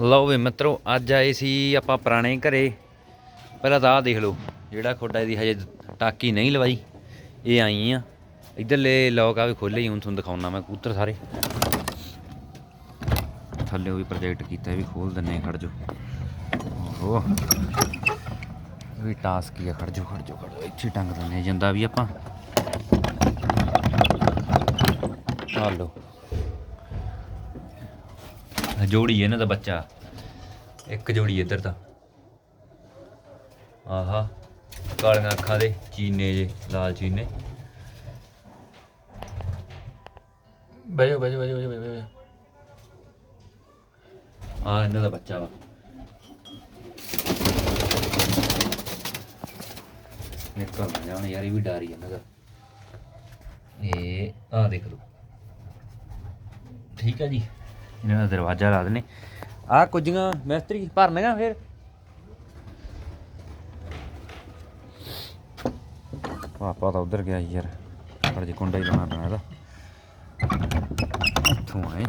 ਲਓ ਵੀ ਮਿੱਤਰੋ ਅੱਜ ਆਏ ਸੀ ਆਪਾਂ ਪੁਰਾਣੇ ਘਰੇ। ਪਹਿਲਾਂ ਤਾਂ ਆਹ ਦੇਖ ਲਓ ਜਿਹੜਾ ਖੋਡਾ ਇਹਦੀ ਹਜੇ ਟਾਕੀ ਨਹੀਂ ਲਵਾਈ ਇਹ ਆਈ ਆ। ਇਧਰਲੇ ਲੋਕ ਆ ਵੀ ਖੋਲੇ ਹੀ ਹੁਣ ਤੁਹਾਨੂੰ ਦਿਖਾਉਣਾ ਮੈਂ ਕੂਤਰ ਸਾਰੇ। ਥੱਲੇ ਉਹ ਵੀ ਪ੍ਰੋਜੈਕਟ ਕੀਤਾ ਵੀ ਖੋਲ ਦਿੰਨੇ ਖੜ ਜੋ ਓਹੋ ਵੀ ਟਾਸਕ ਹੀ ਆ ਖੜ ਜੋ ਖੜ ਜੋ ਖੜ ਜਾਓ, ਇੱਥੇ ਟੰਗ ਦਿੰਨੇ ਜਾਂਦਾ ਵੀ ਆਪਾਂ। ਆ ਲਓ। ਜੋੜੀ ਇਹਨਾਂ ਦਾ ਬੱਚਾ। ਇੱਕ ਜੋੜੀ ਇੱਧਰ ਦਾ ਆਹਾ, ਕਾਲੀਆਂ ਅੱਖਾਂ ਦੇ ਚੀਨੇ ਜੇ, ਲਾਲ ਚੀਨੇ। ਬੈਜੋ ਬੈਜੋ ਬੈਜੋ ਬੈਜੋ ਬੈਜੋ ਆ ਇਹਨਾਂ ਦਾ ਬੱਚਾ ਵਾ। ਨਿਕਲ ਨਾ ਜਾਣ ਯਾਰ, ਇਹ ਵੀ ਡਾਰੀ ਇਹਨਾਂ ਦਾ। ਇਹ ਆ ਦੇਖ ਲਓ। ਠੀਕ ਹੈ ਜੀ। ਇਹਨਾਂ ਦਾ ਦਰਵਾਜ਼ਾ ਲਾ ਦਨੇ ਆ ਕੁਝੀਆਂ ਮਿਸਤਰੀ ਭਰਨਗਾ ਫਿਰ। ਪਾਪਾ ਤਾਂ ਉਧਰ ਗਿਆ ਸੀ ਯਾਰ। ਪਰ ਜੇ ਕੁੰਡਾ ਹੀ ਲਾਉਣਾ ਪੈਣਾ ਇਹਦਾ। ਇੱਥੋਂ ਆਏ।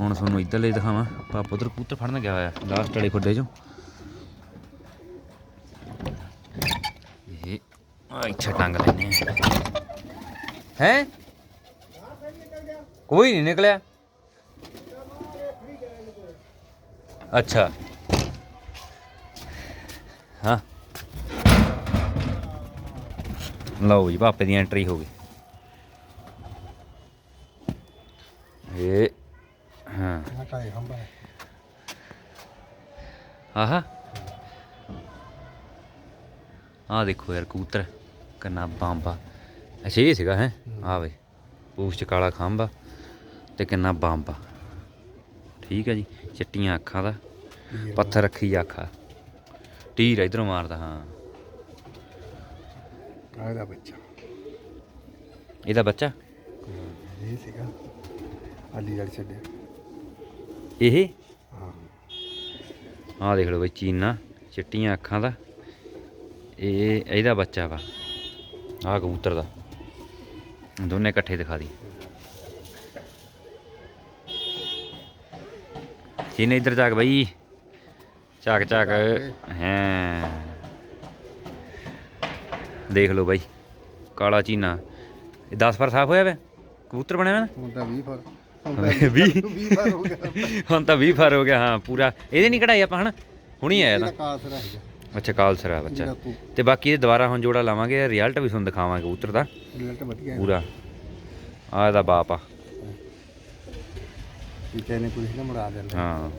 ਹੁਣ ਤੁਹਾਨੂੰ ਇੱਧਰ ਲਈ ਦਿਖਾਵਾਂ। ਪਾਪਾ ਉਧਰ ਕਬੂਤਰ ਫੜਨ ਗਿਆ ਹੋਇਆ ਲਾਸਟ ਵਾਲੇ ਖੁੱਡੇ ਚੋਂ। ਇਹ ਆ ਇੱਥੇ ਟੰਗ ਲੈਨੇ ਹੈ? ਕੋਈ ਨਹੀਂ ਨਿਕਲਿਆ। ਅੱਛਾ। ਹਾਂ। ਲਓ ਜੀ ਪਾਪੇ ਦੀ ਐਂਟਰੀ ਹੋ ਗਈ। ਇਹ ਹਾਂ। ਹਟਾਏ ਖੰਭਾ ਆਹਾ ਆ ਦੇਖੋ ਯਾਰ ਕਬੂਤਰ। ਕੰਨਾ ਬਾਂਬਾ। ਅੱਛਾ ਇਹ ਸੀਗਾ ਹੈ? ਆ ਵੇ ਪੂਛ ਚ ਕਾਲਾ ਖੰਭਾ ਤੇ ਕਿੰਨਾ ਬਾਂਬਾ। ਠੀਕ ਹੈ ਜੀ ਚਿੱਟੀਆਂ ਅੱਖਾਂ ਦਾ ਪੱਥਰ ਰੱਖੀ ਅੱਖਾਂ। ਟੀਰ ਇਧਰੋਂ ਮਾਰਦਾ ਹਾਂ। ਕਾਹਦਾ ਬੱਚਾ। ਇਹਦਾ ਬੱਚਾ? ਇਹ ਸੀਗਾ ਅਲੀਗੜ੍ਹ ਛੱਡਿਆ ਇਹ? ਹਾਂ। ਆਹ ਦੇਖ ਲਓ ਬਈ ਚੀਨਾ ਚਿੱਟੀਆਂ ਅੱਖਾਂ ਦਾ। ਇਹ ਇਹਦਾ ਬੱਚਾ ਵਾ ਆਹ ਕਬੂਤਰ ਦਾ। ਦੋਨੇ ਇਕੱਠੇ ਦਿਖਾ ਦੀ। ਝਾਕ ਹੈ। ਦੇਖ ਲਓ ਬਾਈ ਕਾਲਾ ਚੀਨਾ। ਇਹ 10 ਫਰ ਸਾਫ਼ ਹੋਇਆ ਵੇ? ਕਬੂਤਰ ਬਣਿਆ ਵਾ ਨਾ? ਹੁਣ ਤਾਂ 20 ਫਰ। ਵੀਹ? 20 ਫਰ ਹੋ ਗਿਆ। ਹੁਣ ਤਾਂ 20 ਫਰ ਹੋ ਗਿਆ ਹਾਂ ਪੂਰਾ। ਇਹਦੇ ਨਹੀਂ ਕਢਾਈ ਆਪਾਂ ਹਨਾ? ਹੁਣੀ ਆਇਆ ਤਾਂ। ਅੱਛਾ ਕਾਲਸਰਾ ਬੱਚਾ ਤੂੰ ਬਾਕੀ ਇਹ ਦੁਬਾਰਾ ਹੁਣ ਜੋੜਾ ਲਾਵਾਂਗੇ ਰਿਜ਼ਲਟ ਵੀ ਤੁਹਾਨੂੰ ਦਿਖਾਵਾਂਗੇ ਕਬੂਤਰ ਦਾ। ਰਿਜ਼ਲਟ ਵਧੀਆ ਹੈ ਪੂਰਾ। ਆ ਇਹਦਾ ਬਾਪ ਆ। ਪਿੱਛੇ ਨੇ ਪੁਲਿਸ ਨੇ ਮੁੜਾ ਦਿੰਦਾ ਹਾਂ।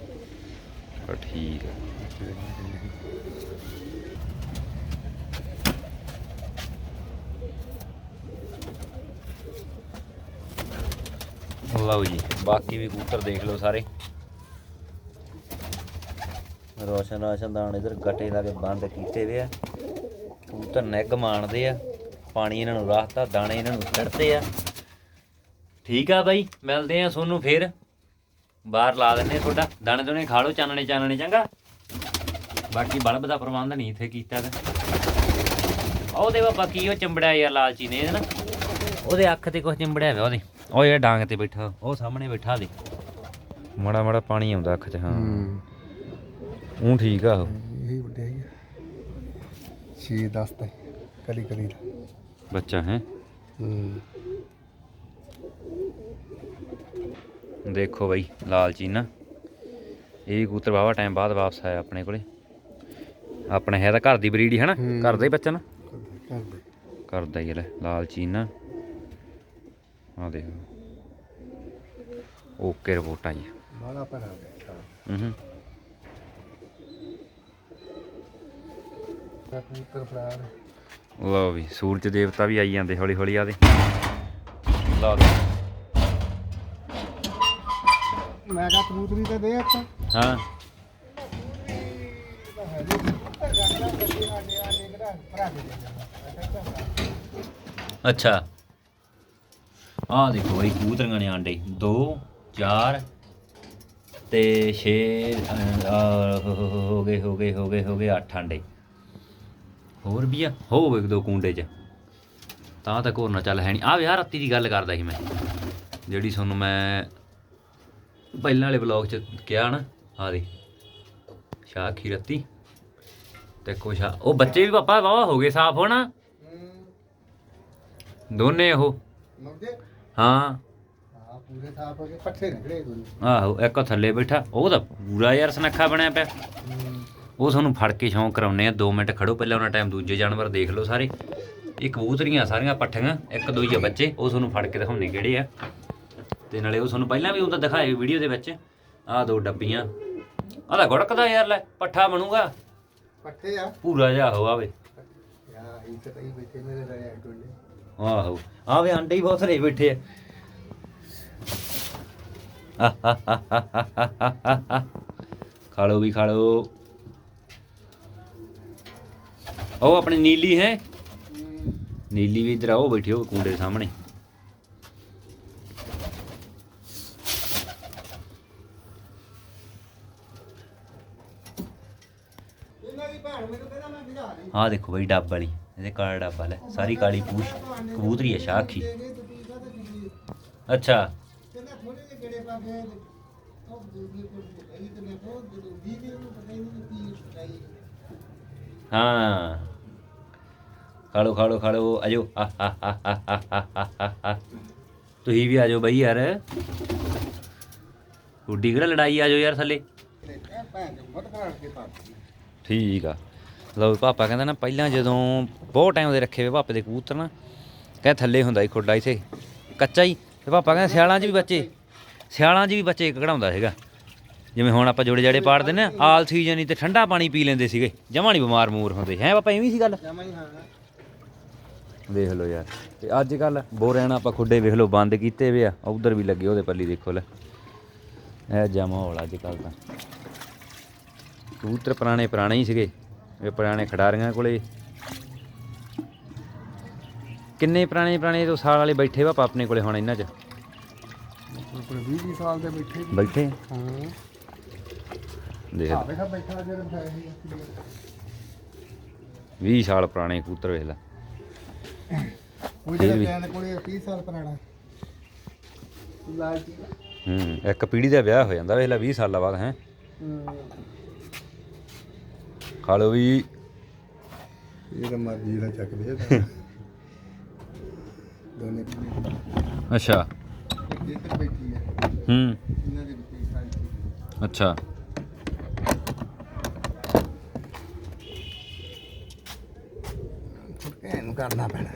ਪਰ ਠੀਕ ਆ ਲਓ ਜੀ, ਬਾਕੀ ਵੀ ਕਬੂਤਰ ਦੇਖ ਲਓ ਸਾਰੇ। ਰੋਸ਼ਨ ਰਾਸ਼ਨ ਦਾਣ ਇਧਰ ਗੱਟੇ ਲਾ ਕੇ ਬੰਦ ਕੀਤੇ ਵੇ ਆ। ਕਬੂਤਰ ਨਿੱਘ ਮਾਣਦੇ ਆ। ਪਾਣੀ ਇਹਨਾਂ ਨੂੰ ਰਾਹਤਾ ਦਾਣੇ ਇਹਨਾਂ ਨੂੰ ਛੱਡਦੇ ਆ। ਠੀਕ ਆ ਬਾਈ, ਮਿਲਦੇ ਆ ਤੁਹਾਨੂੰ ਫੇਰ। ਬਾਹਰ ਲਾ ਦਿੰਨੇ ਆ ਤੁਹਾਡਾ। ਦਾਣੇ ਦੋਨੇ ਖਾ ਲਓ ਚਾਨਣੇ ਚਾਨਣੇ ਚੰਗਾ। ਬਾਕੀ ਬਲਬ ਦਾ ਪ੍ਰਬੰਧ ਨਹੀਂ ਇੱਥੇ ਕੀਤਾ ਤੇ। ਉਹਦੇ ਬਾਬਾ ਕੀ ਉਹ ਚੰਬੜਿਆ ਯਾਰ ਲਾਲਚੀ ਨੇ ਨਾ ਉਹਦੇ ਅੱਖ ਤੇ ਕੁਝ ਚੰਬੜਿਆ ਹੋਇਆ ਉਹਦੇ। ਉਹ ਜਿਹੜਾ ਡਾਂਗ ਤੇ ਬੈਠਾ ਉਹ ਸਾਹਮਣੇ ਬੈਠਾ ਦੇ ਮੜਾ ਮੜਾ ਪਾਣੀ ਆਉਂਦਾ ਅੱਖ 'ਚ ਹਾਂ। ਉਹ ਠੀਕ ਆ ਉਹ। ਇਹ ਵੱਡੇ ਹੈ 6 10 ਤੇ ਕਲੀ ਕਲੀ ਦਾ ਬੱਚਾ ਹੈ? ਹੂੰ। ਦੇਖੋ ਬਈ ਲਾਲਚੀ ਨਾ ਇਹ ਕਬੂਤਰ ਬਾਵਾ ਟਾਈਮ ਬਾਅਦ ਵਾਪਸ ਆਇਆ ਆਪਣੇ ਕੋਲੇ। ਆਪਣੇ ਹੈ ਤਾਂ ਘਰ ਦੀ ਬਰੀਡ ਹੀ ਹਨਾ। ਘਰ ਦਾ ਹੀ ਬੱਚਾ ਨਾ? ਕਰਦਾ ਹੀ ਲੈ ਲਾਲਚੀ ਨਾ ਆ ਦੇਖੋ। ਓਕੇ ਰਿਪੋਰਟਾਂ ਜੀ। ਬਾਲਾ ਪਰ ਆ ਗਿਆ ਹੂੰ ਲਓ ਵੀ ਸੂਰਜ ਦੇਵਤਾ ਵੀ ਆਈ ਜਾਂਦੇ ਹੌਲੀ ਹੌਲੀ ਆਦੇ ਲਾ ਦੇ। ਮੈਂ ਕਹਾ ਕਬੂਤਰੀ ਤੇ ਦੇ ਆਪਾਂ ਹਾਂ। ਅੱਛਾ। ਆਹ ਦੇਖੋ ਬਈ ਕਬੂਤਰੀਆਂ ਨੇ ਆਂਡੇ। 2 4 ਤੇ 6 ਹੋ ਗਏ ਹੋ ਗਏ ਹੋ ਗਏ ਹੋ ਗਏ 8 ਆਂਡੇ। ਹੋਰ ਵੀ ਆ? ਹੋ ਇੱਕ ਦੋ ਕੁੰਡੇ ਚ। ਤਾਂ ਤੱਕ ਹੋਰਨਾ ਚੱਲ ਹੈ ਨਹੀਂ ਆ ਵਿਆਹ ਰਾਤੀ ਦੀ ਗੱਲ ਕਰਦਾ ਸੀ ਮੈਂ। ਜਿਹੜੀ ਤੁਹਾਨੂੰ ਮੈਂ ਪਹਿਲਾਂ ਵਾਲੇ ਬਲੌਗ ਚ ਕਿਹਾ ਨਾ ਆ ਦੇ ਸ਼ਾਹ ਖੀਰਤੀ ਤੇ ਕੁਛ ਆ ਉਹ ਬੱਚੇ ਵੀ ਪਾਪਾ ਵਾਵਾ ਹੋ ਗਏ ਸਾਫ਼ ਹੋਣਾ। ਦੋਨੇ ਉਹ। ਹਾਂ। ਹਾਂ ਪੂਰੇ ਸਾਫ਼ ਹੋ ਗਏ ਪੱਠੇ ਨਿਕਲੇ ਦੋਨੇ। ਆਹੋ ਇੱਕ ਉਹ ਥੱਲੇ ਬੈਠਾ ਉਹ ਤਾਂ ਪੂਰਾ ਯਾਰ ਸਨੱਖਾ ਬਣਿਆ ਪਿਆ। ਉਹ ਤੁਹਾਨੂੰ ਫੜ ਕੇ ਸ਼ੌਂਕ ਕਰਾਉਨੇ ਆ 2 ਮਿੰਟ ਖੜੋ ਪਹਿਲਾਂ ਉਹਨਾਂ ਟਾਈਮ ਦੂਜੇ ਜਾਨਵਰ ਦੇਖ ਲਓ ਸਾਰੇ। ਇਹ ਕਬੂਤਰੀਆਂ ਸਾਰੀਆਂ ਪੱਠੀਆਂ ਇੱਕ ਦੋ ਹੀ ਆ ਬੱਚੇ ਉਹ ਤੁਹਾਨੂੰ ਫੜ ਕੇ ਦਿਖਾਉਣੇ ਕਿਹੜੇ ਆ। ਤੇ ਨਾਲੇ ਉਹ ਤੁਹਾਨੂੰ ਪਹਿਲਾਂ ਵੀ ਉਹ ਤਾਂ ਦਿਖਾਏ ਵੀਡੀਓ ਦੇ ਵਿੱਚ। ਆਹ ਦੋ ਡੱਬੀਆਂ। ਆਹ ਤਾਂ ਗੜਕਦਾ ਯਾਰ ਲੈ ਪੱਠਾ ਬਣੂਗਾ। ਪੱਠੇ ਆ। ਪੂਰਾ ਜਿਹਾ ਹੋ ਆਵੇ। ਯਾ ਇਹ ਤਾਂ ਬੈਠੇ ਮੇਰੇ ਰਹੇ ਟੋਲੇ ਆਹੋ ਆ ਵੇ ਆਂਡੇ ਹੀ ਬਹੁਤ ਸਾਰੇ ਬੈਠੇ ਆ। ਖਾ ਲਓ ਵੀ ਖਾ ਲਓ ਉਹ ਆਪਣੀ ਨੀਲੀ ਹੈ। ਨੀਲੀ ਵੀ ਇਧਰ ਆਓ ਬੈਠੀ ਹੋ ਕੁੰਡੇ ਦੇ ਸਾਹਮਣੇ। ਭੈਣ ਆਹ ਦੇਖੋ ਬਈ ਡੱਬ ਵਾਲੀ ਇਹਦੇ ਕਾਲਾ ਡੱਬਾ ਲੈ ਸਾਰੀ ਕਾਲੀ ਪੂਛ ਕਬੂਤਰੀ ਹੈ ਸ਼ਾਖੀ। ਅੱਛਾ। ਪਤਾ ਹੀ ਖਾਲੋ ਖਾਲੋ ਖਾਲੋ ਆਜੋ। ਤੁਸੀਂ ਵੀ ਆਜੋ ਬਈ ਯਾਰ। ਉੱਡੀ ਕਿਹੜਾ ਲੜਾਈ ਆਜੋ ਯਾਰ ਥੱਲੇ। ਇਹ ਭੈਣ ਦੇ ਮਤ ਕਰਾਣ ਕੇ ਪਾ ਠੀਕ ਆ। ਲਓ ਪਾਪਾ ਕਹਿੰਦਾ ਨਾ ਪਹਿਲਾਂ ਜਦੋਂ ਬਹੁਤ ਟਾਈਮ ਦੇ ਰੱਖੇ ਵੇ ਪਾਪੇ ਦੇ ਕਬੂਤਰ ਨਾ ਕਹਿੰਦਾ ਥੱਲੇ ਹੁੰਦਾ ਸੀ ਖੁੱਡਾ ਇੱਥੇ ਕੱਚਾ ਹੀ। ਤੇ ਪਾਪਾ ਕਹਿੰਦਾ ਸਿਆਲਾਂ 'ਚ ਵੀ ਬੱਚੇ ਸਿਆਲਾਂ 'ਚ ਵੀ ਬੱਚੇ ਕਢਾਉਂਦਾ ਸੀਗਾ। ਜਿਵੇਂ ਹੁਣ ਆਪਾਂ ਜੋੜੇ ਜਾੜੇ ਪਾੜਦੇ ਨੇ ਆਲ ਸੀਜ਼ਨ ਹੀ ਤੇ ਠੰਡਾ ਪਾਣੀ ਪੀ ਲੈਂਦੇ ਸੀਗੇ ਜਮਾਂ ਨਹੀਂ ਬਿਮਾਰ ਮੂਰ ਹੁੰਦੇ। ਹੈ ਪਾਪਾ ਐਵੇਂ ਸੀ ਗੱਲ? ਜਮਾ ਹੀ ਹਾਂ। ਵੇਖ ਲਓ ਯਾਰ ਤੇ ਅੱਜ ਕੱਲ ਬੋਰਿਆਂ ਨਾਲ ਆਪਾਂ ਖੁੱਡੇ ਵੇਖ ਲਓ ਬੰਦ ਕੀਤੇ ਵੇ ਆ ਉਧਰ ਵੀ ਲੱਗੇ ਉਹਦੇ ਪੱਲੀ ਦੇਖੋ ਲੈ। ਇਹ ਜਿਹਾ ਮਾਹੌਲ ਅੱਜ ਕੱਲ ਤਾਂ। ਕਬੂਤਰ ਪੁਰਾਣੇ ਪੁਰਾਣੇ ਹੀ ਸੀਗੇ ਇਹ ਪੁਰਾਣੇ ਖਿਡਾਰੀਆਂ ਕੋਲੇ। ਕਿੰਨੇ ਪੁਰਾਣੇ ਪੁਰਾਣੇ ਤੋਂ ਸਾਲ ਵਾਲੇ ਬੈਠੇ ਵਾ ਆਪਣੇ ਕੋਲੇ ਹੁਣ ਇਹਨਾਂ 'ਚ? 20 ਸਾਲ ਦੇ ਬੈਠੇ ਬੈਠੇ? ਹਾਂ। ਦੇਖ। ਆ ਵੇਖਾ ਬੈਠਾ ਜਿਹੜਾ ਬਿਠਾਇਆ ਸੀ। 20 ਸਾਲ ਪੁਰਾਣੇ ਕਬੂਤਰ ਵੇਖ ਲੈ। ਉਹ ਫਿਰ ਜਿਹੜਾ ਵੀ। ਕਹਿੰਦੇ ਕੋਲੇ 30 ਸਾਲ ਪੁਰਾਣਾ। ਲਾਲ ਜੀ ਹੂੰ ਇੱਕ ਪੀੜ੍ਹੀ ਦਾ ਵਿਆਹ ਹੋ ਜਾਂਦਾ ਵੇਖ ਲੈ 20 ਸਾਲਾਂ ਬਾਅਦ ਹੈ। ਲਓ ਵੀ। ਇਹ ਤਾਂ ਮਰਜ਼ੀ ਦਾ ਚੱਕਦੇ ਆ ਦੋਨੇ ਅੱਛਾ। ਇੱਧਰ ਬੈਠੀ ਹੈ ਹੂੰ। ਇਹਨਾਂ ਦੇ ਵਿੱਚ ਸਾਰੀ ਅੱਛਾ। ਇਹਨੂੰ ਕਰਨਾ ਪੈਣਾ।